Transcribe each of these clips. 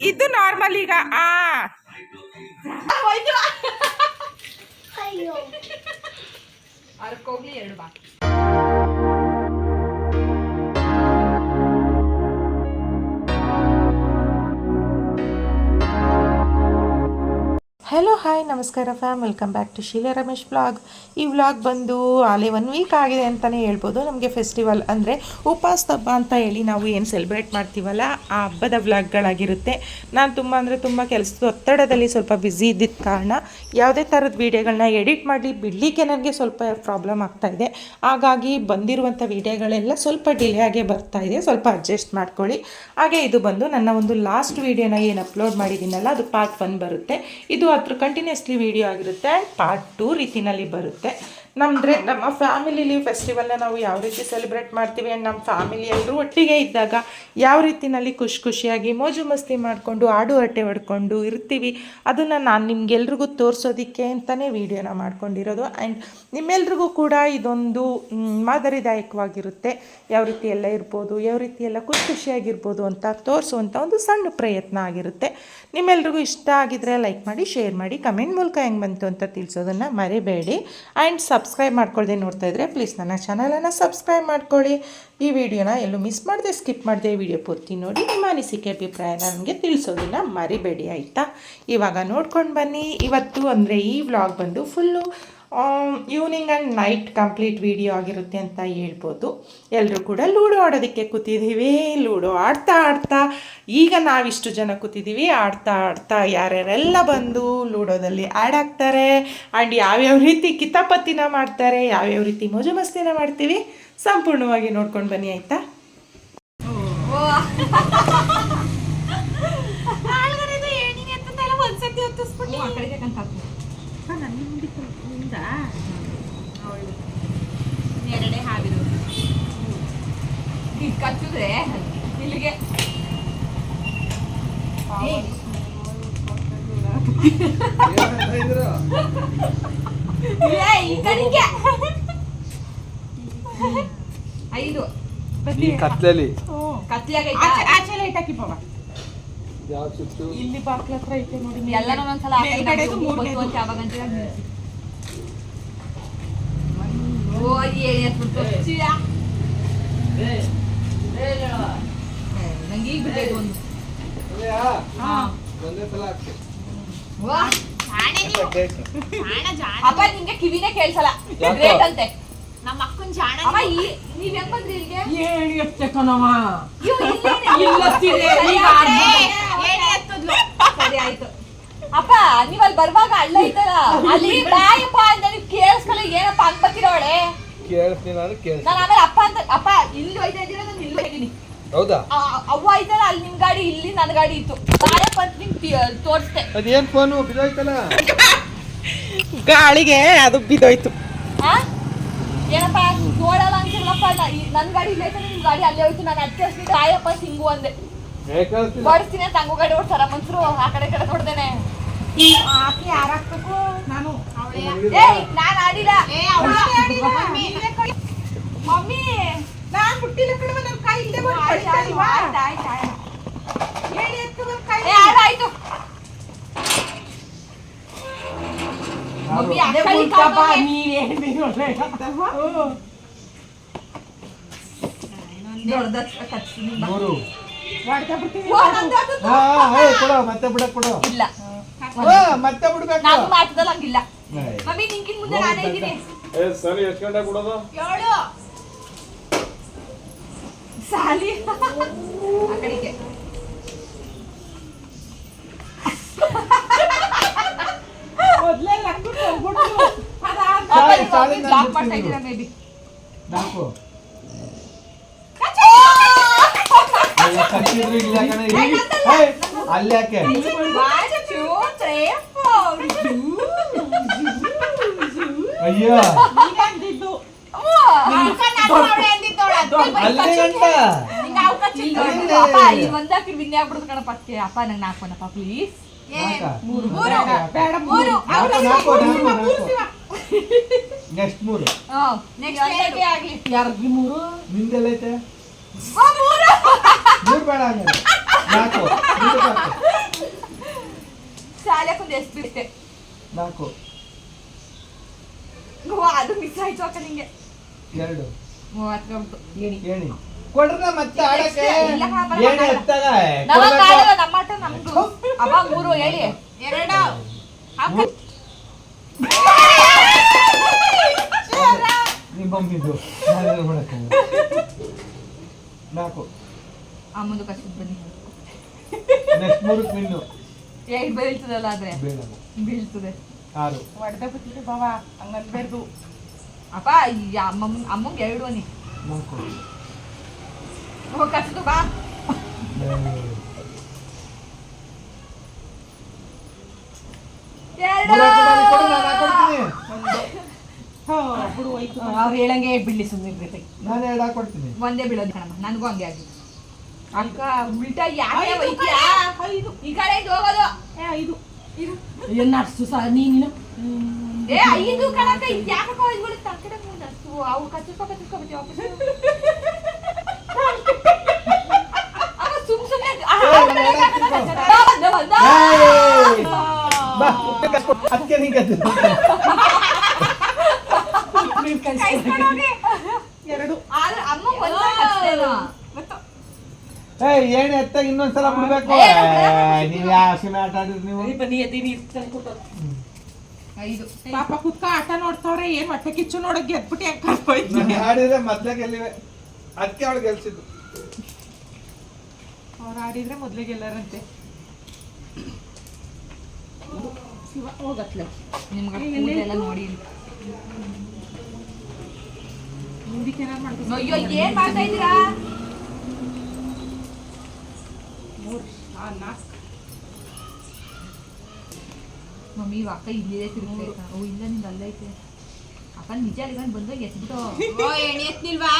ಇದು ನಾರ್ಮಲ್ ಈಗ ಆ. ಅಯ್ಯೋ. ಹೋಗ್ಲಿ ಎರಡು ಬಾ ಹಲೋ ಹಾಯ್ ನಮಸ್ಕಾರ fam welcome back to Sheela Ramesh blog ಈ ವ್ಲಾಗ್ ಬಂದು ಅಲ್ಲಿ ಒನ್ ವೀಕ್ ಆಗಿದೆ ಅಂತಲೇ ಹೇಳ್ಬೋದು. ನಮಗೆ ಫೆಸ್ಟಿವಲ್ ಅಂದರೆ ಉಪವಾಸ ಹಬ್ಬ ಅಂತ ಹೇಳಿ ನಾವು ಏನು ಸೆಲೆಬ್ರೇಟ್ ಮಾಡ್ತೀವಲ್ಲ, ಆ ಹಬ್ಬದ ವ್ಲಾಗ್ಗಳಾಗಿರುತ್ತೆ ನಾನು ತುಂಬ ಅಂದರೆ ತುಂಬ ಕೆಲಸದ ಒತ್ತಡದಲ್ಲಿ ಸ್ವಲ್ಪ ಬ್ಯುಸಿ ಇದ್ದಿದ್ದ ಕಾರಣ ಯಾವುದೇ ಥರದ ವೀಡಿಯೋಗಳನ್ನ ಎಡಿಟ್ ಮಾಡಿ ಬಿಡಲಿಕ್ಕೆ ನನಗೆ ಸ್ವಲ್ಪ ಪ್ರಾಬ್ಲಮ್ ಆಗ್ತಾ ಇದೆ. ಹಾಗಾಗಿ ಬಂದಿರುವಂಥ ವೀಡಿಯೋಗಳೆಲ್ಲ ಸ್ವಲ್ಪ ಡಿಲೇ ಆಗೇ ಬರ್ತಾ ಇದೆ. ಸ್ವಲ್ಪ ಅಡ್ಜಸ್ಟ್ ಮಾಡ್ಕೊಳ್ಳಿ. ಹಾಗೆ ಇದು ಬಂದು ನನ್ನ ಒಂದು ಲಾಸ್ಟ್ ವೀಡಿಯೋನ ಏನು ಅಪ್ಲೋಡ್ ಮಾಡಿದ್ದೀನಲ್ಲ, ಅದು ಪಾರ್ಟ್ ಒನ್ ಬರುತ್ತೆ. ಇದು ಅದ್ರ ಕಂಟಿನ್ಯೂಸ್ಲಿ ವೀಡಿಯೋ ಆಗಿರುತ್ತೆ ಪಾರ್ಟ್ ಟೂ ರೀತಿನಲ್ಲಿ ಬರುತ್ತೆ. ನಮ್ಮದ್ರೆ ನಮ್ಮ ಫ್ಯಾಮಿಲಿಲಿ ಫೆಸ್ಟಿವಲ್ನ ನಾವು ಯಾವ ರೀತಿ ಸೆಲೆಬ್ರೇಟ್ ಮಾಡ್ತೀವಿ ಆ್ಯಂಡ್ ನಮ್ಮ ಫ್ಯಾಮಿಲಿ ಎಲ್ಲರೂ ಒಟ್ಟಿಗೆ ಇದ್ದಾಗ ಯಾವ ರೀತಿನಲ್ಲಿ ಖುಷಿ ಖುಷಿಯಾಗಿ ಮೋಜು ಮಸ್ತಿ ಮಾಡಿಕೊಂಡು ಆಡು ಅಟ್ಟೆ ಹೊಡ್ಕೊಂಡು ಇರ್ತೀವಿ. ಅದನ್ನು ನಾನು ನಿಮ್ಗೆಲ್ರಿಗೂ ತೋರಿಸೋದಕ್ಕೆ ಅಂತಲೇ ವೀಡಿಯೋನ ಮಾಡ್ಕೊಂಡಿರೋದು. ಆ್ಯಂಡ್ ನಿಮ್ಮೆಲ್ರಿಗೂ ಕೂಡ ಇದೊಂದು ಮಾದರಿದಾಯಕವಾಗಿರುತ್ತೆ. ಯಾವ ರೀತಿ ಎಲ್ಲ ಇರ್ಬೋದು, ಯಾವ ರೀತಿ ಎಲ್ಲ ಖುಷಿ ಖುಷಿಯಾಗಿರ್ಬೋದು ಅಂತ ತೋರಿಸುವಂಥ ಒಂದು ಸಣ್ಣ ಪ್ರಯತ್ನ ಆಗಿರುತ್ತೆ. ನಿಮ್ಮೆಲ್ರಿಗೂ ಇಷ್ಟ ಆಗಿದ್ರೆ ಲೈಕ್ ಮಾಡಿ ಶೇರ್ ಮಾಡಿ ಕಮೆಂಟ್ ಮೂಲಕ ಹೆಂಗೆ ಬಂತು ಅಂತ ತಿಳಿಸೋದನ್ನು ಮರಿಬೇಡಿ. ಆ್ಯಂಡ್ ಸಬ್ಸ್ಕ್ರೈಬ್ ಮಾಡ್ಕೊಳ್ದೆ ನೋಡ್ತಾ ಇದ್ದರೆ ಪ್ಲೀಸ್ ನನ್ನ ಚಾನಲನ್ನು ಸಬ್ಸ್ಕ್ರೈಬ್ ಮಾಡ್ಕೊಳ್ಳಿ. ಈ ವಿಡಿಯೋನ ಎಲ್ಲೂ ಮಿಸ್ ಮಾಡಿದೆ ಸ್ಕಿಪ್ ಮಾಡಿದೆ ವಿಡಿಯೋ ಪೂರ್ತಿ ನೋಡಿ, ನಿಮ್ಮ ಅನಿಸಿಕೆ ಅಭಿಪ್ರಾಯ ನನಗೆ ತಿಳಿಸೋದಿಲ್ಲ ಮರಿಬೇಡಿ, ಆಯಿತಾ? ಇವಾಗ ನೋಡ್ಕೊಂಡು ಬನ್ನಿ. ಇವತ್ತು ಅಂದರೆ ಈ ವ್ಲಾಗ್ ಬಂದು full evening and night complete video ಆಗಿರುತ್ತೆ ಅಂತ ಹೇಳ್ಬೋದು. ಎಲ್ಲರೂ ಕೂಡ ಲೂಡೋ ಆಡೋದಕ್ಕೆ ಕೂತಿದ್ದೀವಿ. ಲೂಡೋ ಆಡ್ತಾ ಆಡ್ತಾ ಈಗ ನಾವಿಷ್ಟು ಜನ ಕೂತಿದ್ದೀವಿ. ಆಡ್ತಾ ಆಡ್ತಾ ಯಾರ್ಯಾರೆಲ್ಲ ಬಂದು ಲೂಡೋದಲ್ಲಿ ಆ್ಯಡ್ ಆಗ್ತಾರೆ. ಆ್ಯಂಡ್ ಯಾವ್ಯಾವ ರೀತಿ ಕಿತಾಪತ್ತಿನ ಮಾಡ್ತಾರೆ ಯಾವ್ಯಾವ ರೀತಿ ಮೋಜು ಮಸ್ತಿನ ಮಾಡ್ತೀವಿ ಸಂಪೂರ್ಣವಾಗಿ ನೋಡ್ಕೊಂಡು ಬನ್ನಿ ಆಯಿತಾ? ಒಂದ್ಸತಿ ಹೊತ್ತಿಸ್ಬಿಟ್ಟು ಆ ಕಡೆಗೆ ಕಂತ ಎರಡೇ ಹಾವಿರು ಇದು ಕಚ್ಚಿದ್ರೆ ಇಲ್ಲಿಗೆ. ಐದು. ಕತ್ಲಲ್ಲಿ. ಕತ್ಲಾಗೈತಾ ಆಚೆ ಲೈಟ್ ಹಾಕಿ ಬಾಬಾ ಯಾವ ಸುತ್ತು ಇಲ್ಲಿ ಬಾಕ್ಲ ಹತ್ರ ಐತೆ ನೋಡಿ. ಎಲ್ಲರೂ ಒಂದ್ಸಲ ಆವಾಗ. ಅಂತ ಏ, ನಂಗೆ ಈಗ ಬಿಟ್ಟೈತೆ ಒಂದು. ಅಪ್ಪ ನಿಂಗೆ ಕಿವಿನೇ ಕೇಳ್ಸಲ್ಲ? ಗ್ರೇಟ್ ಅಂತೆ. ನಮ್ಮ ಅಕ್ಕನ ಜಾಣ ಅಮ್ಮ ಈ ನೀವ್ ಹೆಂಗ್ ಬಂದ್ರಿ ಇಲ್ಲಿಗೆ? ಎತ್ತೆ ಕಣವ ಸರಿ ಈಗ ಸರಿ ಆಯ್ತು. ಅಪ್ಪ ನೀವ್ ಅಲ್ಲಿ ಬರುವಾಗ ಅಳ್ಳ ಇದ್ದಲ್ಲ? ಅಲ್ಲಿ ಬಾಯಪ್ಪ ಅಂತ ನೀವ್ ಕೇಳಿಸ್ಕಲ್ಲ ಏನಪ್ಪ ಹಂಗ್ ಬರ್ತಿರೋಳೆ ನಾನು ಕೇಳಿಸ್ತೀನಿ ನಾನು ಆಮೇಲೆ ಅಪ್ಪ ಅಂತ ಅಪ್ಪ ಇಲ್ಲಿ ಹೋಯ್ತಾ ಇದ್ದೀರ ನಾನು ಇಲ್ಲಿ ಹೋಗಿನಿ ಹೌದಾ? ಅವ್ವ ಐತಲ್ಲ ಅಲ್ಲಿ ನಿಮ್ ಗಾಡಿ ಇಲ್ಲಿ ನನ್ನ ಗಾಡಿ ಇತ್ತು. ಬಾಯಪ್ಪ ಅಂತ ನಿಮ್ ತೋರಿಸ್ತೆ. ಅದೇನ್ ಫೋನು ಬಿದ್ದೋಯ್ತಲ್ಲ? ಗಾಳಿಗೆ ಅದು ಬಿದ್ದೋಯ್ತು. ಆ? ಏನಪ್ಪ ನೋಡಲ್ಲ ಅಂತಿಲ್ಲಪ್ಪ ನನ್ ಗಾಡಿ ಇಲ್ಲ ನಿಮ್ ಗಾಡಿ ಅಲ್ಲೇ ಹೋಯ್ತು ನಾನು ಅದಕ್ಕೆ ಅಷ್ಟು ಬಾಯಪ್ಪ ಸಿಂಗು ಅಂದೆ. ಬಡಿಸ್ತೀನಿ ಅಂತ ಹಂಗು ಗಾಡಿ ಓಡ್ತಾರ ಮನ್ಸರು? ಆ ಕಡೆ ಈ ಕಡೆ ನೋಡ್ದೇನೆ. ಆಕಿ ಯಾರಾಗ್ಬೇಕು ನಾನು ಏಯ್ ನಾನ್ ಆಡಿಲ್ಲ. ಮಮ್ಮಿ ನಾನು ಹುಟ್ಟಿಲ್ಲ ಕಣವ ನನ್ನ ಕೈ ಇಲ್ಲದೆ. ಹೇಳಿ ಎತ್ತು ನನ್ನ ಕೈ. ಏ, ಆಯ್ತು ಮಮ್ಮಿ ಅದೇ ನೀನೇ ದೊಡ್ಡದ ಮೂರು. ಮತ್ತೆ ಬಿಡ ಕೊಡು. ಇಲ್ಲ. ಮತ್ತೆ ಬಿಡ್ಬೇಕು. ನಾನು ಮಾತದಲ್ಲಿ ಹಂಗಿಲ್ಲ. ಮಮ್ಮಿ ನಿಂಕಿನ ಮುಂದೆ ನಾನೇ ಇದ್ದೀನಿ. ಏ ಸರಿ ಎಷ್ಟು ಗಂಟೆ ಕೊಡೋದು ಏಳು ಸಾಲಿ. ಆ ಕಡೆಗೆ. ಮೊದ್ಲೇ ಲಕ್ಕು ಸಾಲಿ- ನಿಮ್ಮ ಬ್ಲಾಕ್ ಮಾಡ್ತಾ. ಇದ್ದೀರಾ ಮೇಬಿ ನಾಲ್ಕು. ಕಚ್ಚಿದ್ರು ಇಲ್ಲ ಕಣೆ, ಅಲ್ಲಿ ಯಾಕೆ? ಅಯ್ಯೋ. ಅಲ್ಲಿ ಗಂಟ ನೆಕ್ಸ್ಟ್ ಮೂರು. ಯಾರಿಗೆ ಮೂರು. ನಿಂದೆಲ್ಲೈತೆ ಮೂರು. ಬೇಡ ಹಂಗಾರೆ ನಾಲ್ಕು ನಿಂದು ಸಾಕು. ಶಾಲೆಗೊಂದು ಎಷ್ಟು ಬಿಡುತ್ತೆ ನಾಲ್ಕು ಅದು ಮಿಸ್ ಆಯ್ತು ಅಕ್ಕ ನಿಂಗೆ ಎರಡು ಮೂವತ್ತು ಏನಿ ಏಣಿ ಕೊಡ್ರ ಮತ್ತೆ ಆಡಕ್ಕೆ ಇಲ್ಲ ಏಣಿ ಎತ್ತಾಗ ನಮ್ಮ ಆಟ ನಮ್ದು ಅವ ಮೂರು ಹೇಳಿ ಎರಡು ಮೂರು. ನಿಮ್ಮ ಮಮ್ಮಿದು ನಾನೇನು ಮಾಡಕ್ಕಾಗಲ್ಲ. ನಾಲ್ಕು ಬನ್ನಿ ನೆಕ್ಸ್ಟ್ ಮೂರು ಬಿಲ್ಲು ಹೇಗೆ ಬೀಳ್ತದಲ್ಲ ಆದ್ರೆ? ಬೇಡ ಬೀಳ್ತದೆ. ಆರು. ಹೊಡೆದ ಬಿಟ್ಟಿರಿ ಬಾವ ಹಂಗನ್ಬೇಡ್ದು ಅಪ್ಪ ಈ ಅಮ್ಮ ಅಮ್ಮಂಗೆ ಎರಡು ಅನಿ ನಾಲ್ಕು ಹೋಗ್ ಕಚ್ದು ಬಾ. ಎರಡು. ಅವ್ರು ಹೇಳಂಗೆ ಬಿಡ್ಲಿ ಸುಮ್ಮನೆ ಒಂದೇ ಬೀಳೋದು ಕಣಮ್ಮ. ನನಗೂ ಹಂಗೆ ಆಗಿ ಅಕ್ಕ ಉಲ್ಟಾ ಯಾಕೆ ಐದು ಒಯ್ತೀಯಾ? ಐದು ಈ ಕಡೆ ಇಂದ ಹೋಗೋದು ಏ ಐದು ಏನ್ ನಡ್ಸು ಸಹ ನೀನು ಏ ಐದು ಕಣಕ್ಕ ಇದು ಯಾಕಕ್ಕ ಹೋಗ್ಬಿಡುತ್ತೆ ಮುಂದೆ ಅವು ಕಚ್ಚಿಸ್ಕೊ ಕಚ್ಚಿಸ್ಕೊಬಿಟ್ಟು ವಾಪಸ್ ಸುಮ್ ಸುಮ್ನೆ ಆ, ಆ ಕಡೆ ಈ ಬಾ, ಬಂದೆ, ಬಂದೆ. ಏಯ್! ಬಾ ಅದಕ್ಕೆ ನೀ ಎರಡು ಆದ್ರೆ ಅಮ್ಮ ಏಯ್ ಏಣಿ ಎತ್ತಾಗ ಇನ್ನೊಂದ್ಸಲ ಬಿಡ್ಬೇಕು. ಏ, ಏ, ನೀವ್ ಯಾವ ಸಿನಿಮಾ ಆಟ ಆಡಿದ್ರಿ ನೀವು? ಐದು. ಪಾಪ ಕುತ್ಕ ಆಟ ನೋಡ್ತಾವ್ರೆ ಏನ್ ಹೊಟ್ಟೆ ಕಿಚ್ಚು ನೋಡಕ್ ಗೆದ್ಬಿಟ್ಟು ಹೆಂಗ್ ಕರ್ಕೋಯ್ತು ಆಡಿದ್ರೆ ಮೊದ್ಲೇ ಗೆಲ್ಲಿವೆ. ಅದಕ್ಕೆ ಅವಳು ಗೆಲ್ಸಿದ್ದು. ಅವ್ರು ಆಡಿದ್ರೆ ಮೊದ್ಲೇ ಗೆಲ್ಲರಂತೆ. ಶಿವ ಹೋಗತ್ಲೆ. ನಿಮ್ಗೆ ಏ, ಎಲ್ಲ? ನೋಡಿ ಮುಂದಕ್ಕೆ ಏನಾರು ಮಾಡ್ಬೇಕು ಅಯ್ಯೋ ಏನ್ ಮಾಡ್ತಾ ಇದ್ದೀರಾ ಮೂರು ಆ ನಾಲ್ಕು ಮಮ್ಮಿ ಅಕ್ಕ ಇಲ್ಲಿದೆ ತಿರುಗ್ತಾ ಓ ಇಲ್ಲ ನಿಂದ ಅಲ್ಲೈತೆ ಅಪ್ಪ ನಿಜ ಅಲ್ಲಿ ಬಂದು ಎತ್ಬಿಟ್ಟು. ಓ ಎಣಿ ಎತ್ತಿಲ್ವಾ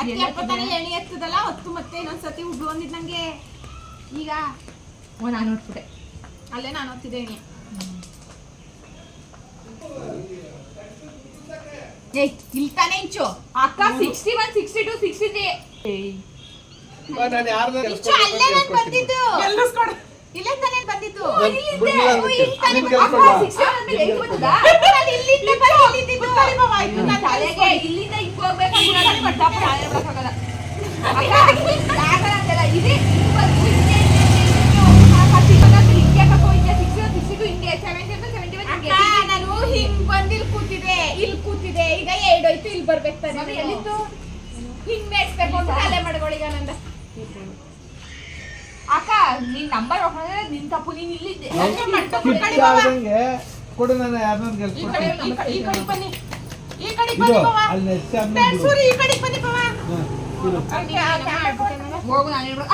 ಅದಕ್ಕೆ ಎಣಿ ಎತ್ತದಲ್ಲ ಹೊತ್ತು ಮತ್ತೆ ಇನ್ನೊಂದ್ಸತಿ ಹುಡ್ಡು ಅಂದಿದ್ ನಂಗೆ. ಈಗ? ಓ ನಾನು ಹೊಟ್ಬಿಟ್ಟೆ ಅಲ್ಲೇ ನಾನು ಓದ್ತಿದ್ದೆ ಎಣಿ ಏಯ್ ಇಲ್ಲಿ ತಾನೇ ಇಂಚು. ಅಕ್ಕ sixty one sixty two sixty three ನಾನು ಯಾರ್ದು ಇಂಚು ಅಲ್ಲೇ ನಾನು ಬಂದಿದ್ದು ನಾನೇ ಹಿಂಗ್ ಬಂದು ಇಲ್ಲಿ ಕೂತಿದೆ ಇಲ್ಲಿ ಕೂತಿದೆ ಈಗ ಎರಡೋಯ್ತು ಇಲ್ಲಿ ಬರ್ಬೇಕು ತಾನೇ. ಎಲ್ಲಿತ್ತು ಹಿಂಗ್ ಮೇಯ್ಸ್ಬೇಕು ಅಂತ ಅಲೆ ಮಾಡ್ಕೊಳ್ಳಿ ನಂದ ಅಕ್ಕ ನೀನ್ ನಂಬರ್ ನಿನ್ ತಪ್ಪು ನೀನ್ ಇಲ್ಲಿದ್ದೆ ಕೊಡು ನಾನು ಯಾರನ್ನ ಕಡೆ ಗೆಲ್ಸ್ಕೊಡ್ತೀನಿ ಈ ಕಡೆ- ಬನ್ನಿ. ಈ ಕಡೆ ಬನ್ನಿ ಬಾವ ಅಲ್ಲಿ ನೆಚ್ಚ ಆದ್ಮೇಲೆ ಬಿಡು. ಈ ಕಡೆ ಬನ್ನಿ ಬಾವ ಹೋಗು ನಾನು ಹೇಳ್ಬಿಡು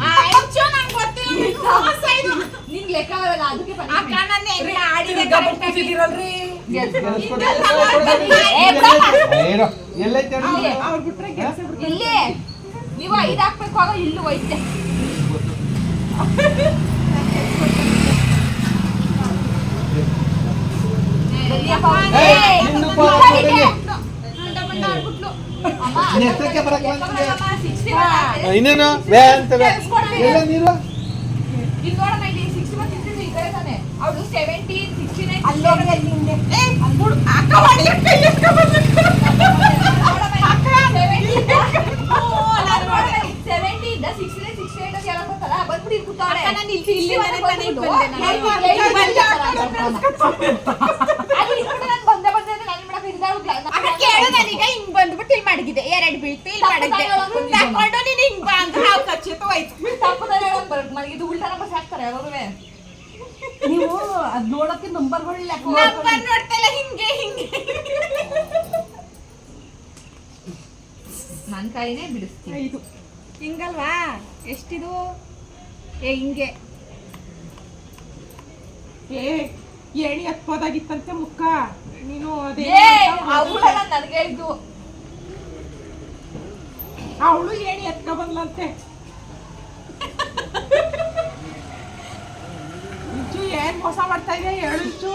ಆ, ಇಂಚು ನಂಗ್ ಗೊತ್ತಿಲ್ಲ ನಿನ್ ಮೋಸ ಇದು. ನಿಂಗ್ ಲೆಕ್ಕ ಬರಲ್ಲ ಅದಕ್ಕೆ ಅಕ್ಕ ಹೆಂಗೆ ಆಡಿದೆ ಇಲ್ಲಿ. ನೀವು ಐದು ಹಾಕ್ಬೇಕು ಆಗ ಇಲ್ಲೂ ಹೋಯ್ತೆ. ಇನ್ನೇನು ವೇ ಅಂತ ಎಲ್ಲ ನೀರು ಇಲ್ಲಿ ನೋಡಮ್ಮ ಇಲ್ಲಿ 61, 63 ಈ ಕಡೆ ತಾನೆ. ಅವ್ಳು 17, 69, ಅಲ್ಲೋಗಿ ಅಲ್ಲಿ ಹಿಂದೆ. ಏ, ಅಕ್ಕ ಹೊಡಿಯಕ್ಕೆ ಕೈ ಎತ್ಕೊಂಡ್ ಬಂದ್ಬಿಟ್ಟು. ನೋಡಮ್ಮ ಇಲ್ಲಿ 70 ಓ, ನಾನು ನೋಡ್ದೆ. 70 ಇಂದ 69, 68 ಅಂತ ಹೇಳಕ್ ಗೊತ್ತಲ್ಲ, ಬಂದ್ಬಿಟ್ಟು ಇಲ್ಲಿ ಕೂತವ್ರೆ. ನಾನು ಇಲ್ಲಿ- ಇಲ್ಲಿ ಮನೆ ನಾನು. ಇಟ್ಬಿಟ್ಟು ನಾನು ಬಂದೆ ಬಂದೆ ಅಂತ ನಾನು ಮಾಡಕ್ಕೆ ಇಲ್ಲ, ಅಕ್ಕ ಕೇಳು ನಾನೀಗ ಹಿಂಗ್ ಬಂದ್ಬಿಟ್ಟು ಇಲ್ಲಿ ಮಡಗಿದೆ ಎರಡು ಬೀಳ್ತು ಇಲ್ಲಿ ಮಡಗಿದೆ. ತಕೊಂಡು ನೀನ್ ಹಿಂಗ್ ಬಾ ಅಂತ ಹಾವು ಕಚ್ಚಿತ್ತು ಹೋಯ್ತು. ತಪ್ಪುದಾರೆ ಹೇಳೋದು ಬರ್- ಮಲಗಿದ್ದು ಉಲ್ಟಾ ನಂಬರ್ ಹಾಕ್ತಾರೆ ಯಾವಾಗಲೂ. ನೀವು ಅದ್ ನೋಡಕ್ಕೆ ನಂಬರ್ಗಳು ಲೆಕ್ಕ ನಂಬರ್ ನೋಡ್ತಲ್ಲ ಹಿಂಗೆ ಹಿಂಗೆ. ನನ್ನ ಕೈನೇ ಬಿಡಿಸ್ತೀನಿ. ಐದು. ಹಿಂಗಲ್ವಾ? ಎಷ್ಟಿದು? ಏ ಹಿಂಗೆ. ಏ ಏಣಿ ಹತ್ಬೋದಾಗಿತ್ತಂತೆ ಮುಖ ನೀನು ಅದೇ ಅವಳೆಲ್ಲ ನನಗೆ ಅವಳು ಏಣಿ ಹತ್ಕ ಬಂದ್ಲಂತೆ. ಇಂಚು ಮೋಸ ಮಾಡ್ತಾ ಇದೆ ಹೇಳು ಇಂಚು.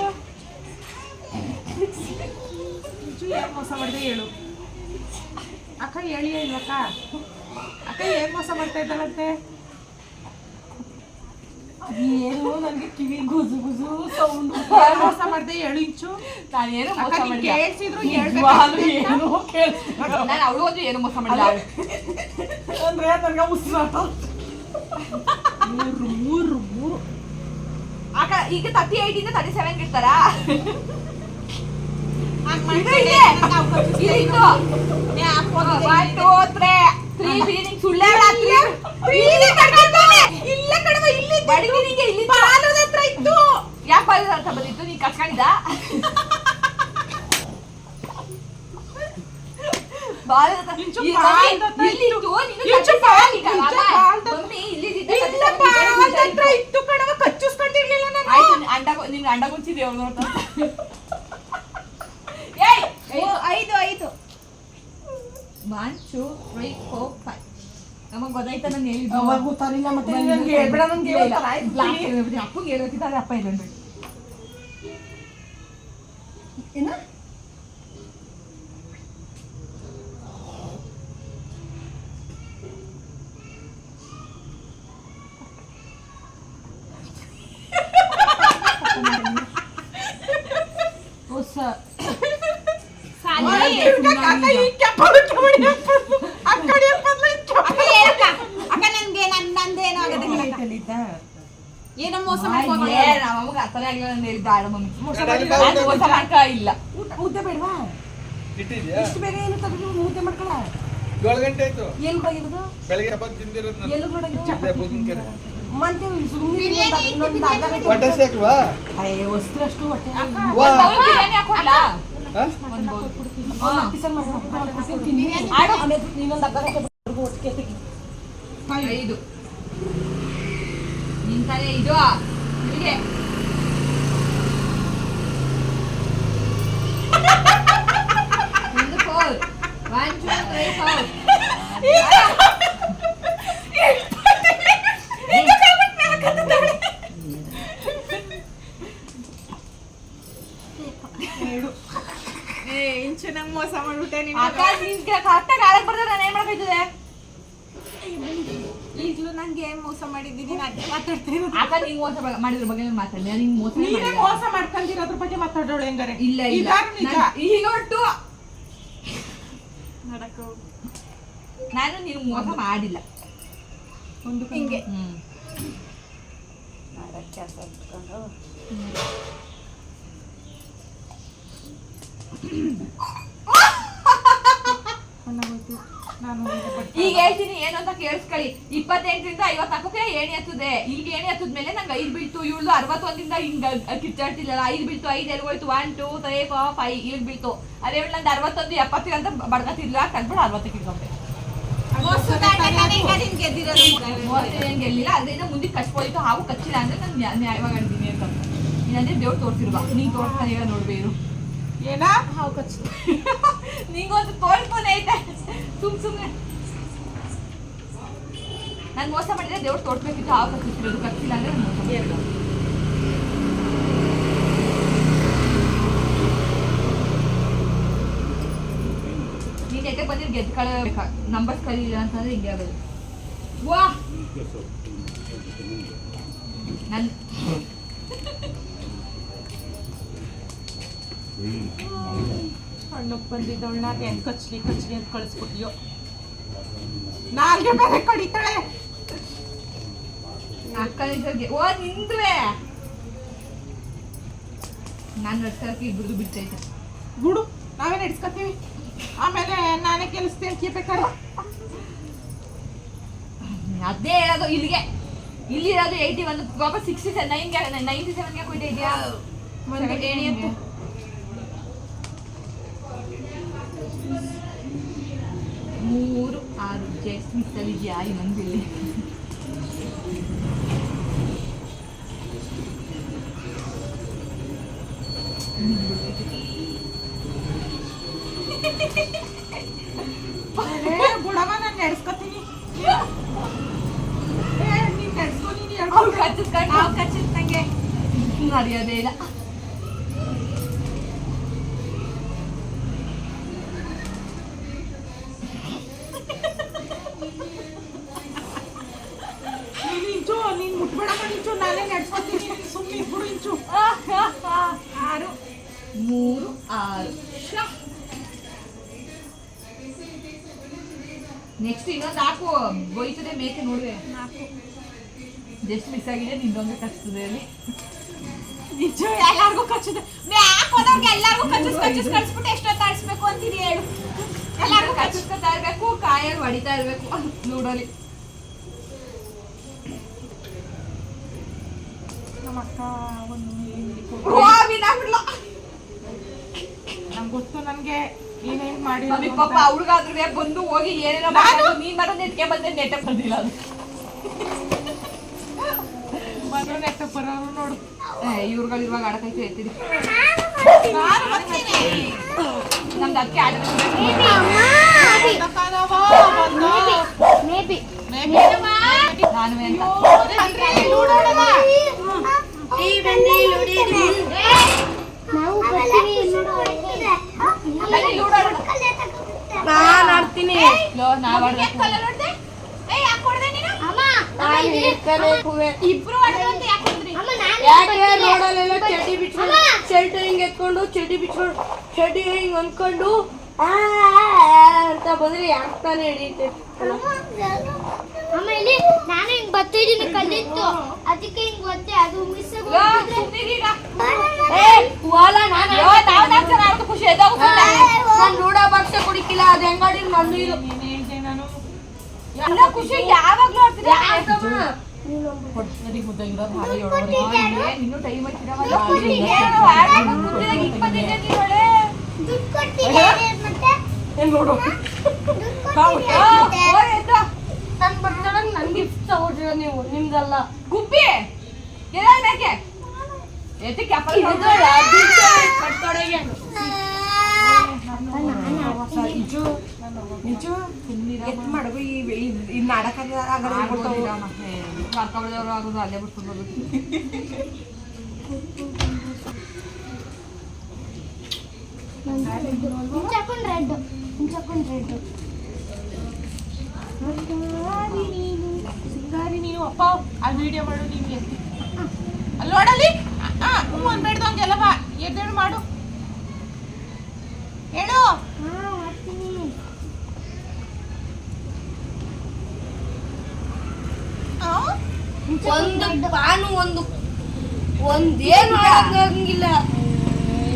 ಇಂಚು ಏನ್ ಮೋಸ ಮಾಡಿದೆ ಹೇಳು. ಅಕ್ಕ ಹೇಳಿ ಇಲ್ವಕ್ಕ? ಅಕ್ಕ ಏನ್ ಮೋಸ ಮಾಡ್ತಾ ಇದ್ದಾಳಂತೆ ಏನು ನನಗೆ ಕಿವಿ ಗುಜು ಗುಜು ಸೌಂಡ್ ಏನ್ ಮೋಸ ಮಾಡ್ದೆ? ಹೇಳು ಇಂಚು. ನಾನೇನು ಮೋಸ ಅಕ್ಕ ನೀನ್ ಮಾಡಿಲ್ಲ ಕೇಳ್ಸಿದ್ರು ಏನು ಏನೋ. ನಾನು ಅವಳು ಒಂದು ಏನು ಮೋಸ ಮಾಡಿಲ್ಲ ಅಂದ್ರೆ ನನಗೆ ಉಸಿರಾಟ ಮೂರು ಮೂರು ಮೂರು. ಅಕ್ಕ ಈಗ ತರ್ಟಿ ಏಯ್ಟ್ ಇಂದ ತರ್ಟಿ ಸೆವೆನ್ ಇರ್ತಾರಾ? ಇದು ಇದೆ. ಸುಳ್ಳೇ ಹೇಳ, three. ಇಲ್ಲ ಕಣವ ಇಲ್ಲಿ ಬಡಗಿ ನಿಂಗೆ ಇಲ್ಲಿ ಹತ್ರ ಇತ್ತು. ಯಾಕೆ ಬಂದಿತ್ತು ನೀನ್ ಹತ್ರ- ಈ ಮಮ್ಮಿ, ಹತ್ರ ಇಲ್ಲಿ ಇತ್ತು, ನೀನು ಇಂಚು ಈಗ ಇಂಚು ಮಮ್ಮಿ. ಹತ್ರ ಇತ್ತು. ಕಣವ ಕಚ್ಚಿಸ್ಕೊಂಡಿರ್ಲಿಲ್ಲ ನಾನು. ಆಯ್ತು ನೀನ್ ಅಂಡ ನಿನ್ ಅಂಡ ನೋಡ್ತಾ? ಏಯ್ ಓ, ಐದು ಐದು. One two three four five ನಮಗ್ ಗೊತ್ತಾಯ್ತ ನಾನು ಹೇಳಿದ್ದು? ಗೊತ್ತಾಗಿಲ್ಲ ಮತ್ತೆ ನನಗೆ ಅಪ್ಪ ನನಗೆ ಇಲ್ಲ, ಇಲ್ಲ. ಒಂಥರ ಆಯ್ತು. ಬ್ಲಾಕ್ ಹೇಳ್ಬಿಟ್ಟು ಅಪ್ಪಂಗೆ ಹೇಳ್ಬೇಕಿತ್ತು ಆದ್ರೆ ಅಪ್ಪ ಇಲ್ಲ ಅಂದ್ಬಿಟ್ಟು. ಏನ ಹೊಸ ಸಾಲಿ ಅಕ್ಕ ಹೇಳಕ್ಕ ಅಕ್ಕ ನನ್ಗೆ ನನ್ ನಂದೇನು ಆಗದೆ ಹೇಳಕ್ಕ. ಏನೋ ಮೋಸ ಮಾಡ್ಕೊಂಡು ಏ, ನಮ್ಮ ಅಮ್ಮಂಗೆ ಅರ್ಥನೇ ಆಗ್ಲಿಲ್ಲ ನಾನು ಹೇಳಿದ್ದು ಆಡ ಮಮ್ಮಿ ಕಡಾಲಿ ನಾನು ಬಾವುಟ ಮೋಸ ಮಾಡ್ಕ ಇಲ್ಲ ಊಟ ಮುದ್ದೆ ಬೇಡವಾ ಇಟ್ಟಿದ್ಯಾ ಇಷ್ಟು ಬೇಗ ಏನು ತೆಗೆದು ಮುದ್ದೆ ಮಾಡ್ಕೊಳ ಏಳು ಗಂಟೆ ಆಯ್ತು ಎಲ್ಲಿ ಬೈದು ಬೆಳಗ್ಗೆ ಹಬ್ಬಕ್ಕೆ ತಿಂದಿರೋದು ಎಲ್ಲಿ ಬೂದಿನಕೆರೆ. ಮತ್ತೆ ಸುಮ್ಮನೆ ಹೊಟ್ಟೆ ಸೇಕ್ವಾ ಅಯ್ಯ ವಸ್ತು ಅಷ್ಟು ಹೊಟ್ಟೆ. ವಾ. ಒಂದ್ ಬೌಲ್ ಬಿರಿಯಾನಿ ಹಾಕೊಡ್ಲಾ ಹಾ? ಒಂದ್ ಬೌಲ್ ಒಂದು ಪಿಸಲ್ ಮಾಡ್ಕೊಂಡು ತಿನ್ನಿ ಆಡು ಆಮೇಲೆ ಇನ್ನೊಂದು ಅರ್ಧ ಗಂಟೆ ಬಿಟ್ಟು ಒಟ್ಟಿಗೆ ತೆಗಿ. ಐದು. ನಿನ್ ತಾನೇ ಇದು. ನಿನಗೆ ಒಂದು four one two three four ಏ ಇಂಚು ನಂಗೆ ಮೋಸ ಮಾಡ್ಬಿಟ್ಟೆ ನೀನು ಅಕ್ಕ ನಿನ್ಗೆ ಕರೆಕ್ಟಾಗಿ ಆಡಕ್ ಬರ್ತಾರೆ ನಾನು ಏನ್ ಮಾಡ್ಬೇಕಿದೆ ಈಗಲೂ ನಂಗೆ ಏನ್ ಮೋಸ ಮಾಡಿದ್ದೀನಿ ನಾನು ಅದೇ ಮಾತಾಡ್ತಾ ಇರೋದು. ಅಕ್ಕ ನಿಂಗ್ ಮೋಸ ಮಾಡಿದ್ರ ಬಗ್ಗೆ ನಾನು ಮಾತಾಡಿ ನಾನು ನಿಂಗ್ ಮೋಸ ನೀನೇ ಮೋಸ ಮಾಡ್ಕೊಂಡಿರೋದ್ರ ಬಗ್ಗೆ ಮಾತಾಡೋಳು ಹೆಂಗಾರೆ? ಇಲ್ಲ ಇಲ್ಲ. ನಾನ್- ಈಗ ಒಟ್ಟು ನೋಡಕ್ಕೆ. ನಾನು ನಿನ್ ಮೋಸ ಮಾಡಿಲ್ಲ. ಹಿಂಗೆ. ಹ್ಮ್. ನಿನ್ನ ಬಗ್ಗೆ- ಈಗ ಹೇಳ್ತೀನಿ ಏನು ಅಂತ ಕೇಳಿಸ್ಕೊಳ್ಳಿ. ಇಪ್ಪತ್ತೆಂಟರಿಂದ ಐವತ್ನಾಲ್ಕಕ್ಕೆ ಏಣಿ ಹತ್ತದೆ. ಈಗ ಏಣಿ ಹತ್ತದ್ಮೇಲೆ ನಂಗೆ ಐದು ಬೀಳ್ತು. ಇವಳು ಅರವತ್ತೊಂದಿಂದ ಹಿಂಗ ಕಿಚ್ಚಾಡ್ತಿಲ್ಲ ಐದು ಬೀಳ್ತು ಐದು ಹೋಯ್ತು. One two three four five ಇಲ್ಲಿ ಬೀಳ್ತು. ಅದೇ ಹೇಳಿ ನಂದು ಅರವತ್ತೊಂದು ಎಪ್ಪತ್ತಿಗೆ ಅಂತ ಬಡ್ಕತಿರ್ಲಿಲ್ಲ ತೆಗ್ಬಿಟ್ಟು ಅರವತ್ತಕ್ಕೆ ಇಟ್ಕೊಂಡೆ. ಗೆಲ್ಲಿಲ್ಲ ಅದರಿಂದ ಮುಂದೆ ಕಷ್ಟಪೋಯ್ತು ಹಾವು ಕಚ್ಚಿಲ್ಲ ಅಂದ್ರೆ ನಾನು ನ್ಯಾ- ನ್ಯಾಯವಾಗಿ ಆಡಿದ್ದೀನಿ ಅಂತ ಇಲ್ಲಂದ್ರೆ ದೇವ್ರು ತೋರ್ಸಿರುವ ನೀನ್ ತೋರ್ಸ್ತಾನೆ ಈಗ ನೋಡ್ಬೇರು ಏನಾ ಹಾವು ಕಚ್ಚು ನಿಂಗೊಂದು ತೋರ್ಸ್ಕೊನೆ ಐತೆ ಸುಮ್ ಸುಮ್ನೆ ನಾನು ಮೋಸ ಮಾಡಿದ್ರೆ ದೇವ್ರು ತೋರ್ಸ್ಬೇಕಿತ್ತು ಹಾವು ಕಚ್ಚಿರೋದು ಕಚ್ಚಿಲ್ಲ ಅಂದ್ರೆ ಮೋಸ ಮಾಡಿಲ್ಲ ನೀನ್ ಎಟ್ಟೆ ಬಂದಿದ್ದು ಗೆದ್ದು ಕಳ್ಬೇಕ ನಂಬರ್ಸ್ ಅಂತಂದ್ರೆ ಹಿಂಗೆ ಆಗೋದು. ವಾ! ನನ್ ಹಣ್ಣಕ್ಕೆ ಬಂದಿದ್ದವಳು ನಾನು ಹೆಂಗ್ ಕಚ್ಲಿ ಕಚ್ಲಿ ಅಂತ ಕಳಿಸ್ಬಿಟ್ಟಿಯೋ ನಾಲ್ಗೆ ಬೇರೆ ಕಡಿತಾಳೆ. ಅಕ್ಕನಿಗೆ ಓ ನಿಂತ್ವೆ ನಾನು ನಡ್ಸಕ್ಕೆ ಇಬ್ರದ್ದು ಬಿಡ್ತೈತೆ. ಬಿಡು ನಾವೇ ನಡೆಸ್ಕೊತೀವಿ. ಆಮೇಲೆ ನಾನೇ ಗೆಲ್ಲಿಸ್ತೇನೆ ಬೇಕಾದ್ರೆ ಅದೇ ಹೇಳೋದು ಇಲ್ಲಿಗೆ. ಇಲ್ಲಿ ಇರೋದು ಏಯ್ಟಿ ಒಂದು ಪಾಪ ಸಿಕ್ಸ್ಟಿ ಸೆವೆನ್ ನೈನ್ಗೆ ನೈಂಟಿ ಸೆವೆನ್ಗೆ ಕೊಯ್ತಾ ಇದೆಯಾ? ಏಣಿ ಎತ್ತು ಮೂರು ಆರು ಜಸ್ಟ್ ಮಿಸ್ಸಲ್ಲಿ ಇದೆಯಾ ಜಾಯಿ ಇಲ್ಲಿ ಏ, ಬುಡವ ನಾನು ನಡೆಸ್ಕೊತೀನಿ ಏ ನೀನ್ ನಡೆಸ್ಕೊ ನೀನ್ ಹೇಳ್ಕೊ ಅವ್ಳು ಕಚ್ಚಿಸ್ಕೊಂಡು ಹಾವು ಕಚ್ಚಿದ್ ನಂಗೆ ನಡೆಯೋದೇ ಇಲ್ಲ ನೀನು ಮುಟ್ಬೇಡಮ್ಮ ಇಂಚು ನಾನೇ ನಡ್ಸ್ಕೊತೀನಿ ಸುಮ್ಮನೆ ಇಬ್ಬರು ಇಂಚು ಆರು ಮೂರು ಆರು ನೆಕ್ಸ್ಟ್ ಇನ್ನೊಂದು ಹಾಕು ಬೈತದೆ ಮೇಕೆ ನೋಡುವೆ ಜಸ್ಟ್ ಮಿಸ್ ಆಗಿದೆ ನಿನ್ನೊಂದು ಕಷ್ಟದಲ್ಲಿ ಅಲ್ಲಿ ನಿಜ ಎಲ್ಲಾರ್ಗೂ ಕಚ್ಚುದು. ಮ್ಯಾಕ್ ಹೋದವ್ರಿಗೆ ಎಲ್ಲಾರ್ಗೂ ಕಚ್ಚಿಸ್ ಕಚ್ಚಿಸ್ ಕಳ್ಸ್ಬಿಟ್ಟು ಎಷ್ಟೊತ್ತು ಆಡಿಸ್ಬೇಕು ಅಂತೀರಿ ಹೇಳು. ಎಲ್ಲಾರು ಕಚ್ಚಿಸ್ಕೊತಾ ಇರ್ಬೇಕು ಕಾಯಲ್ಲಿ ಹೊಡಿತಾ ಇರ್ಬೇಕು ಲೂಡೋಲಿ ನಮ್ಮ ಅಕ್ಕ ಒಂದು ನಂಗೆ ಗೊತ್ತು ನನಗೆ ನೀನೇನ್ ಮಾಡಿ ಪಾಪ ಅವ್ರಿಗಾದ್ರೆ ಬಂದು ಹೋಗಿ ಏನೇನೋ ನಾನು? ನೀನ್ ಮಾಡೋ ನೆಟ್ಗೆ ಬಂದೆ ನೆಟ್ಟ ಬಂದಿಲ್ಲ ಅದು. ಮನೆ ನೆಟ್ಟ ಬರೋರು ನೋಡು. ಇವ್ರುಗಳು ಇವಾಗ ನಾನು ಬರ್ತೀನಿ ನಮ್ದು ಅದಕ್ಕೆ ನಾನು. ನಾನು ಆಡ್ತೀನಿ. ಲೋ, ನಾವ್ ನೀನು? ಇಬ್ರು ಯಾಕೆ ರೋಡಲ್ಲೆಲ್ಲ ಚಡ್ಡಿ ಬಿಚ್ಕೊಂಡು ಶರ್ಟ್ ಹಿಂಗ್ ಎತ್ಕೊಂಡು ಚಡ್ಡಿ ಬಿಚ್ಕೊಂಡು ಚಡ್ಡಿ ಹಿಂಗೆ ಅನ್ಕೊಂಡು ಅಂತ ಬಂದ್ರೆ ಯಾಕೆ ತಾನೇ ಹಿಡಿಯುತ್ತೆ? ಆಮೇಲೆ ನಾನು ಹಿಂಗ್ ಬರ್ತಿದ್ದೀನಿ ಕಲ್ಲಿತ್ತು ಅದಕ್ಕೆ ಹಿಂಗ್ ಗೊತ್ತೆ ಅದು ಮಿಸ್ ಖುಷಿ? ನಾನು ಭಾಷೆ ಕುಡಿಕಿಲ್ಲ ಅದು ಹೆಂಗಾಡಿ ನಂದು ಇದು. ಖುಷಿ ಯಾವಾಗ್ಲೂ ಏ, ಇನ್ನೂ ಟೈಮ್ ನೀನ್ ಏನ್ ನೋಡು. ನನ್ ಬರ್ತಾಡಂಗ್ ನನ್ಗೆ ಗಿಫ್ಟ್ ನೀವು ನಿಮ್ದಲ್ಲ ಗುಬ್ಬಿ ಎಲ್ಲ ಬೇಕೆ ಎತ್ತಕ್ಕೆ ಅಪ್ಪ ಕಟ್ಕೊಡೆಗೆ ಮಾಡಬೇಕು ಈ ಈ ನಾಟಕ ಕರ್ಕೊಂಡ್ಬಂದವ್ರು ಅದು ಅಲ್ಲೇ ಬಿಟ್ಕೊಂಡು ಮುಂಚಕೊಂಡ್ ರೆಡ್ ಮುಂಚಕೊಂಡ್ ರೆಡ್ ಸಿಂಗಾರಿ ನೀನು ಅಪ್ಪ ಆ ವಿಡಿಯೋ ಮಾಡು ನೀನು ಅಲ್ಲಿ ನೋಡಲ್ಲಿ? ಹ್ಞೂ ಅನ್ಬೇಡ್ದಂಗೆಲ್ಲ ಬಾ. ಎದ್ದೇಳು ಮಾಡು. ಹೇಳು. ಹಾ ಮಾಡ್ತೀನಿ. ಒಂದು ಪಾನು ಒಂದು ಒಂದೇನು ಆಗಂಗಿಲ್ಲ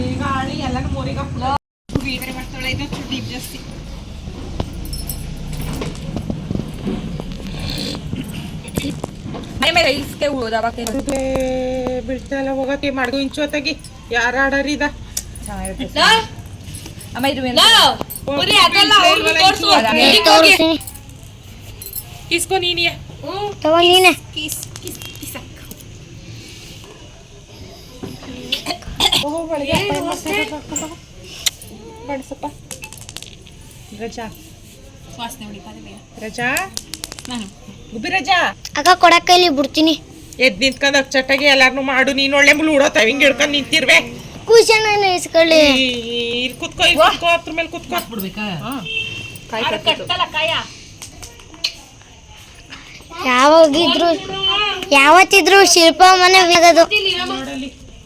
ಈಗ ಆಳಿ ಎಲ್ಲಾನು ಮೋರಿಗ ಬೇರೆ ಮಾಡ್ತಾಳೆ ಇದು ಚುಡಿ ಜಾಸ್ತಿ ಮನೆ ಮೇಲೆ ಇಸ್ಕೆ ಹೋದವಾಗ ಬಿಡ್ತಾ ಇಲ್ಲ ಹೋಗಕ್ಕೆ ಮಾಡ್ದು ಇಂಚು ಹೊತ್ತಾಗಿ ಯಾರು ಆಡಾರಿದ ಅಮ್ಮ ಇದು ಬರೀ ಅದೆಲ್ಲ ನೀನಿಯ ತಗೋ ಓಹೋ ಬಡಿಸಪ್ಪ. ರಜಾ. ವಾಸನೆ ರಜಾ? ನಾನು. ಗುಬ್ಬಿ ರಜಾ? ಅಕ್ಕ ಕೊಡಕ್ಕ ಇಲ್ಲಿ ಬಿಡ್ತೀನಿ. ಎದ್ ನಿಂತ್ಕೊಂಡ್ ಅಚ್ಚಟ್ಟಾಗಿ ಎಲ್ಲಾರ್ನು ಮಾಡು ನೀನ್ ಒಳ್ಳೆ ಲೂಡೋ ಹಿಂಗ್ ಹಿಡ್ಕೊಂಡ್ ನಿಂತಿರ್ವೆ. ಕೂಸನ್ನ ಇಸ್ಕೊಳ್ಳಿ. ಕುತ್ಕೋ ಕುತ್ಕೋ ಅದ್ರ ಮೇಲೆ ಕುತ್ಕೋ. ಬಿಡ್ಬೇಕಾ ಕಾಯಿ ಕಟ್ಟಿದ್ದು. ಯಾವಾಗಿದ್ರು ಯಾವತ್ತಿದ್ರು ಶಿಲ್ಪ ಮನೆ ಆಗೋದು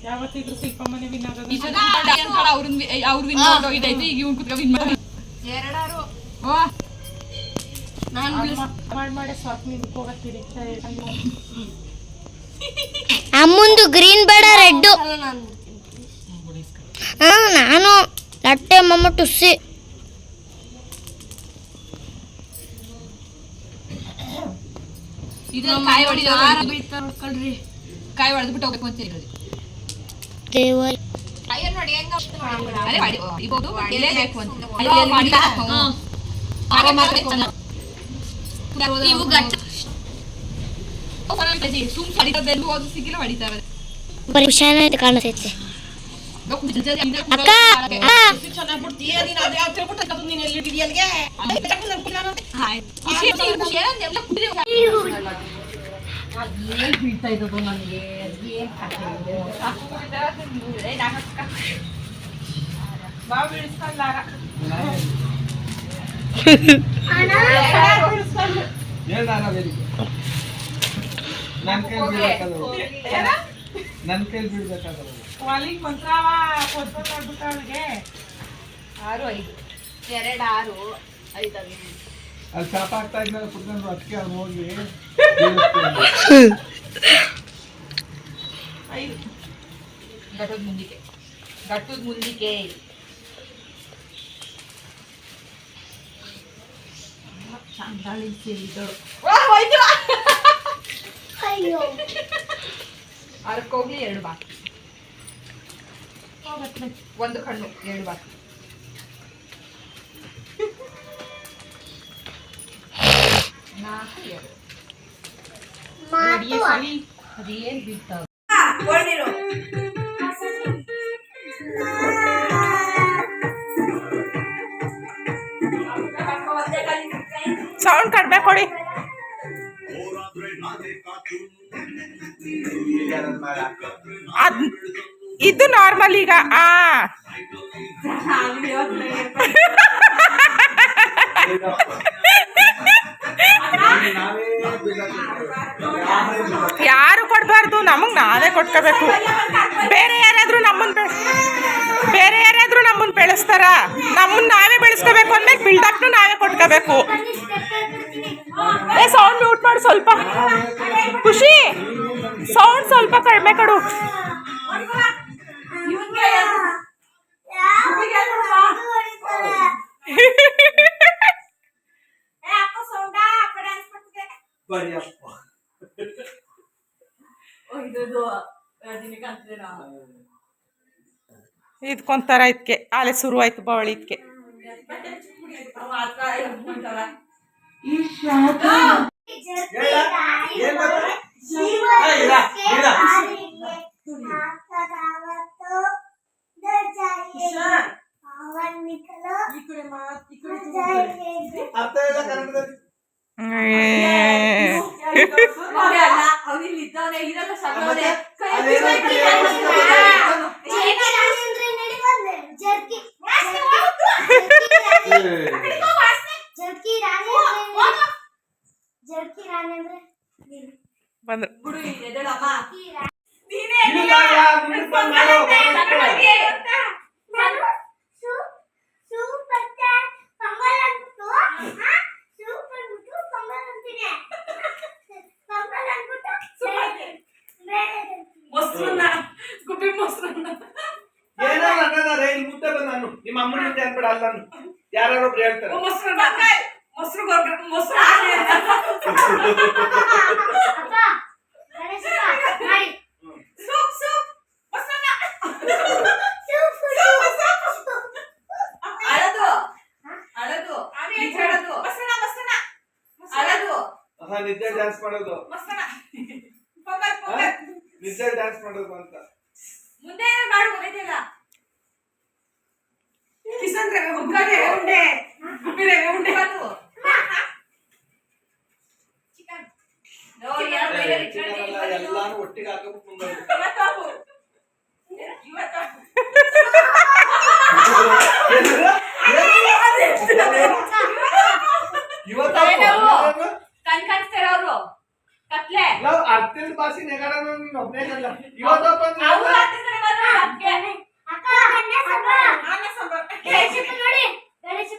ಯಾವತ್ತಿದ್ರು ಶಿಲ್ಪ ಮನೆ ವಿನ್ ಆಗೋದು ಅವ್ರನ್ನ ಅವ್ರ ವಿನ್ ಮಾಡೋಗಿದ್ದಾಯ್ತು ಈಗ ಇವ್ನು ಕುತ್ಕೊ ವಿನ್ ಮಾಡಿ. ಎರಡಾರು. ಓ. ನಾನು ಮಾಡಿ ಮಾಡಿ ಸಾಕು ನಿಂತ್ಕೊ ಹೋಗತ್ತೀರಿ ಅಮ್ಮಂದು ಗ್ರೀನ್ ಬೇಡ ರೆಡ್ ನಾನು ಹಾ ನಾನು ಲಟ್ಟೆ ಮಮ್ಮ ಟುಸ್ಸಿ. ಕಾಯಿ ನೋಡ್ಕೊಳ್ರಿ. ಕಾಯಿ ಹೊಡೆದ್ಬಿಟ್ಟು ಹೋಗ್ಬೇಕು ಅಂತ ಹೇಳಿ ದೇವರ ಅಯ್ಯೋ అక్క ಏನ್ ಬೀಳ್ತಾ ಇದ್ದದು ನನಗೆ ಏನ್ ನನ್ ಕೈ ಬೀಳ್ಬೇಕಾಗಲ್ಲ ನನ್ ಕೈ ಬೀಳ್ಬೇಕಾಗಲ್ಲ ಒಲಿಗೆ ಮಂತ್ರವ ಕೊಡ್ಕೊಂಡು ನೋಡ್ಬಿಟ್ಟು ಅವಳಿಗೆ. ಆರು ಐದು. ಎರಡು ಆರು ಐದು ಹದಿನೈದು ಅಲ್ಲಿ ಚಾಪ ಆಗ್ತಾ ಇದ್ಮೇಲೆ ಕುತ್ಕೊಂಡು ಅದಕ್ಕೆ ಅವ್ನು ಹೋಗಿ. ಐದು. ಘಟದ ಮುಂದಿಕೆ. ಗಟ್ಟದ ಮುಂದಿಕೆ. ಚಂದಾಳಿ ಸೇರಿದಳು ಅರ್ಕೋಗ್ಲಿ ಎರಡು ಬಾಕಿ ಒಂದು ಕಣ್ಣು ಎರಡು ಬಾಕಿ. ನಾಲ್ಕು ಎರಡು. ಮಾತು ಅದೇನ್ ಬೀಳ್ತಾವ ಸೌಂಡ್ ಕಡಿಮೆ ಕೊಡಿ. ಅದ್ ಇದು ನಾರ್ಮಲ್ ಈಗ, ಆ. ಯಾರು ಕೊಡಬಾರ್ದು? ನಮಗೆ ನಾವೇ ಕೊಟ್ಕೋಬೇಕು. ಬೇರೆ ಯಾರಾದ್ರೂ ನಮ್ಮನ್ನ ಬೇರೆ ಯಾರಾದ್ರೂ ನಮ್ಮನ್ನ ಬೆಳೆಸ್ತಾರ? ನಮ್ಮನ್ನ ನಾವೇ ಬೆಳೆಸ್ಕೋಬೇಕು ಅಂದ್ಮೇಲೆ ಬಿಲ್ಡಪ್ನು ನಾವೇ ಕೊಟ್ಕೋಬೇಕು. ಏ ಸೌಂಡ್ ಮ್ಯೂಟ್ ಮಾಡಿ ಸ್ವಲ್ಪ. ಖುಷಿ. ಸೌಂಡ್ ಸ್ವಲ್ಪ ಕಡಿಮೆ ಕೊಡು. ಇದ್ಕೊಂತಾರ ಇದಕ್ಕೆ ಆಲೆ ಶುರು ಆಯ್ತು ಬವಳಿ ಇದಕ್ಕೆ ಏನ್ আমাদের ಅಳದು ಅಳದು ಈಗ ಹೇಳೋದು ಅಳದು ಹಾ ನಿದ್ದೆ ಡ್ಯಾನ್ಸ್ ಮಾಡೋದು ಹಾ? ನಿದ್ದೆ ಡ್ಯಾನ್ಸ್ ಮಾಡೋದು ಅಂತ ಮುಂದೆ ಏನಾದ್ರು ಮಾಡು ಗೊತ್ತಿಲ್ಲ ಬಂದು. ನೋಡಿ, ಯಾರು ಎಲ್ಲಾನು ಒಟ್ಟಿಗೆ ಹಾಕಬೇಕು ಕತ್ಲೆ ನಾವು ಅರ್ಥದ ಭಾಷೆ ನೆಗಾಡ ಇವತ್ತಪ್ಪ ಅಂದ್ರೆ ಅವ್ರು ಹಾಕ್ತಿದ್ದಾರೆ ಮಾತ್ರ ಅದ್ಕೆ. ನೋಡಿ ಗಣೇಶ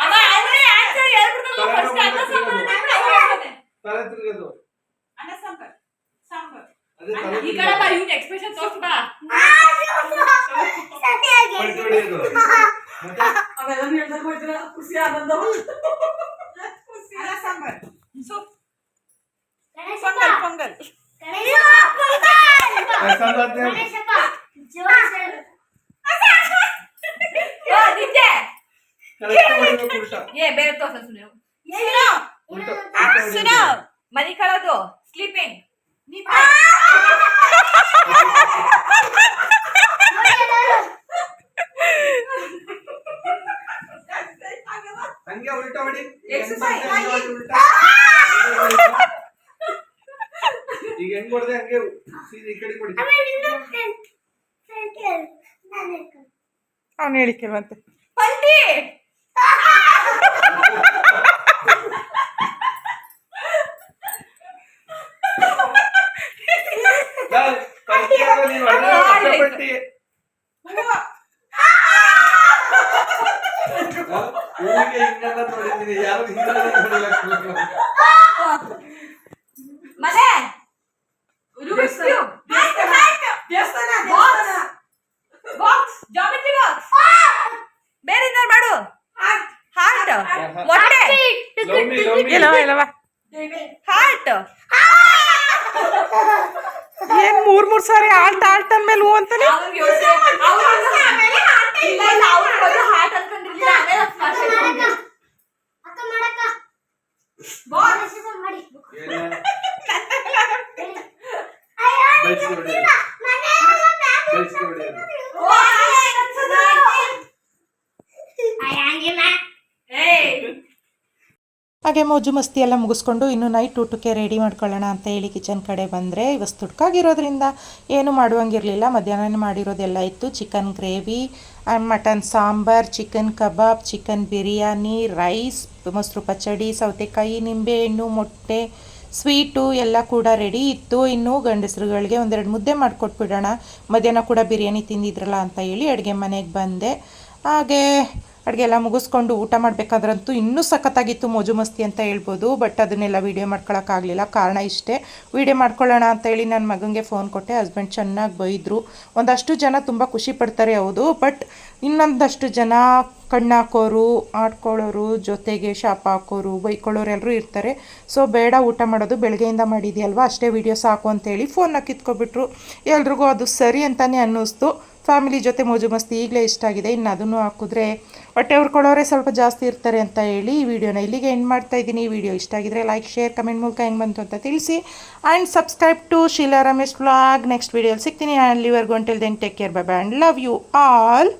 ಅವ ಅವ್ರೇ answer ಹೇಳ್ಬಿಡ್ತಾನೆ first ಅನ್ನ ಸಾಂಬಾರು ಅಂದ್ರೆ ಅವ್ರು ಹೇಳ್ತಾನೆ. ತಲೆ ತಿರುಗೋದು ಅದೇ ತಲೆ ಈ ಕಡೆ ಬಾ ತಿರುಗೋದು ಇವ್ನ ಎಕ್ಸ್ಪ್ರೆಷನ್ ತೋರ್ಸ್ ಬಾ ಪಲ್ಟಿ ಹೊಡೆಯೋದು ಮತ್ತೆ ಪೊಂಗಲ್ ಪೊಂಗಲ್ ಸಂಬಂಧ ಓ, ನಿಜೆ. ಕರೆಕ್ಟ್ ಹೊಡಿಬೇಕು ಉಲ್ಟ ಏ ಬೇರೆ ತೋರ್ಸ ಸುಮ್ನೆ ಉಲ್ಟ ಸುನೋ ಮನಿ ಕಳೋದು ಸ್ಲೀಪಿಂಗ್ ಹಂಗೆ ಉಲ್ಟ ಹೊಡಿ Exercise. ಹಂಗೆ ಹೊಡಿ, ಉಲ್ಟ ಈಗ ಹೆಂಗ್ ಕೊಡದೆ ಹಂಗೆ ಸೀದಾ ಈ ಕಡೆ ಕೊಡಿ ಅವ್ನು ಹೇಳಿ ಕೆಲವಂತೆ ಪಲ್ಟಿ ಲವ್, ಪಲ್ಟಿ ಅಲ್ಲ ನೀನು ಹೊಡೆದ್ರೆ ಕಷ್ಟಪಟ್ಟಿ. ಲವ್, ಹೂವಿಗೆ ಹಿಂಗೆಲ್ಲ ನೋಡಿದ್ದೀನಿ ಯಾರು ಹಿಂಗೆಲ್ಲ ನೋಡಿಲ್ಲ ಮನೆ ರೂಬಿಕ್ಸ್ ಕ್ಯೂಬ್ ದೇವಸ್ಥಾನ ಬಾಕ್ಸ್ ಜಾಮೆಟ್ರಿ ಬಾಕ್ಸ್ ಬೇರೆ ಏನಾರು ಮಾಡು ಹಾರ್ಟ್ ಮೊಟ್ಟೆ ಲವ್ಲಿ ಲವ್ಲಿ ಇಲ್ಲವ ಇಲ್ಲವ ಹಾರ್ಟ್ ಏನ್ ಮೂರ್ ಮೂರ್ ಸಾರಿ ಆಲ್ಟ್ ಆಲ್ಟ್ ಅಂದ್ಮೇಲೆ ಹೂ ಅಂತಾನೆ ಅವ್ರಿಗೆ ಹಾಗೆ ಮೋಜು ಮಸ್ತಿ ಎಲ್ಲ ಮುಗಿಸ್ಕೊಂಡು ಇನ್ನು ನೈಟ್ ಊಟಕ್ಕೆ ರೆಡಿ ಮಾಡ್ಕೊಳ್ಳೋಣ ಅಂತ ಹೇಳಿ ಕಿಚನ್ ಕಡೆ ಬಂದರೆ ಇವತ್ತು ತುಡ್ಕಾಗಿರೋದ್ರಿಂದ ಏನು ಮಾಡುವಂಗಿರಲಿಲ್ಲ. ಮಧ್ಯಾಹ್ನ ಮಾಡಿರೋದೆಲ್ಲ ಇತ್ತು. Chicken gravy mutton sambar chicken kebab chicken biryani rice ಮೊಸರು ಪಚಡಿ, ಸೌತೆಕಾಯಿ ನಿಂಬೆಹಣ್ಣು ಮೊಟ್ಟೆ ಸ್ವೀಟು ಎಲ್ಲ ಕೂಡ ರೆಡಿ ಇತ್ತು. ಇನ್ನು ಗಂಡಸರುಗಳಿಗೆ ಒಂದೆರಡು ಮುದ್ದೆ ಮಾಡಿಕೊಟ್ಬಿಡೋಣ. ಮಧ್ಯಾಹ್ನ ಕೂಡ ಬಿರಿಯಾನಿ ತಿಂದಿದ್ರಲ್ಲ ಅಂತ ಹೇಳಿ ಅಡುಗೆ ಮನೆಗೆ ಬಂದೆ. ಹಾಗೆ ಅಡುಗೆ ಎಲ್ಲ ಮುಗಿಸ್ಕೊಂಡು ಊಟ ಮಾಡಬೇಕಾದ್ರಂತೂ ಇನ್ನೂ ಸಖತ್ತಾಗಿತ್ತು ಮೋಜು ಮಸ್ತಿ ಅಂತ ಹೇಳ್ಬೋದು ಬಟ್ ಅದನ್ನೆಲ್ಲ ವೀಡಿಯೋ ಮಾಡ್ಕೊಳಕ್ಕಾಗಲಿಲ್ಲ. ಕಾರಣ ಇಷ್ಟೇ. ವೀಡಿಯೋ ಮಾಡ್ಕೊಳ್ಳೋಣ ಅಂತ ಹೇಳಿ ನನ್ನ ಮಗನಿಗೆ ಫೋನ್ ಕೊಟ್ಟೆ. ಹಸ್ಬೆಂಡ್ ಚೆನ್ನಾಗಿ ಬೈದರು. ಒಂದಷ್ಟು ಜನ ತುಂಬ ಖುಷಿ ಪಡ್ತಾರೆ, ಹೌದು ಬಟ್ ಇನ್ನೊಂದಷ್ಟು ಜನ ಕಣ್ಣಾಕೋರು ಆಡ್ಕೊಳ್ಳೋರು, ಜೊತೆಗೆ ಶಾಪ ಹಾಕೋರು, ಬೈಕೊಳ್ಳೋರು ಎಲ್ಲರೂ ಇರ್ತಾರೆ. ಸೊ ಬೇಡ, ಊಟ ಮಾಡೋದು ಬೆಳಗ್ಗೆಯಿಂದ ಮಾಡಿದೆಯಲ್ವ? ಅಷ್ಟೇ ವೀಡಿಯೋ ಸಾಕು ಅಂತೇಳಿ ಫೋನ್ನ ಕಿತ್ಕೊಬಿಟ್ರು. ಎಲ್ರಿಗೂ ಅದು ಸರಿ ಅಂತಲೇ ಅನ್ನಿಸ್ತು. ಫ್ಯಾಮಿಲಿ ಜೊತೆ ಮೋಜು ಮಸ್ತಿ ಈಗಲೇ ಇಷ್ಟ ಆಗಿದೆ. ಇನ್ನು ಅದನ್ನು ಹಾಕಿದ್ರೆ ಹೊಟ್ಟೆ ಉರ್ಕೊಳ್ಳೋರೆ ಸ್ವಲ್ಪ ಜಾಸ್ತಿ ಇರ್ತಾರೆ ಅಂತ ಹೇಳಿ ಈ ವಿಡಿಯೋನ ಇಲ್ಲಿಗೆ ಎಂಡ್ ಮಾಡ್ತಾ ಇದ್ದೀನಿ. ಈ ವಿಡಿಯೋ ಇಷ್ಟ ಆಗಿದ್ರೆ ಲೈಕ್ ಶೇರ್ ಕಮೆಂಟ್ ಮೂಲಕ ಹೆಂಗೆ ಬಂತು ಅಂತ ತಿಳಿಸಿ. And subscribe to Sheela Ramesh vlog next ವಿಡಿಯೋಲಿ ಸಿಗ್ತೀನಿ. ಆ್ಯಂಡ್ ಲಿವರ್ ಗೊಂಟಿಲ್ then take care bye band love you all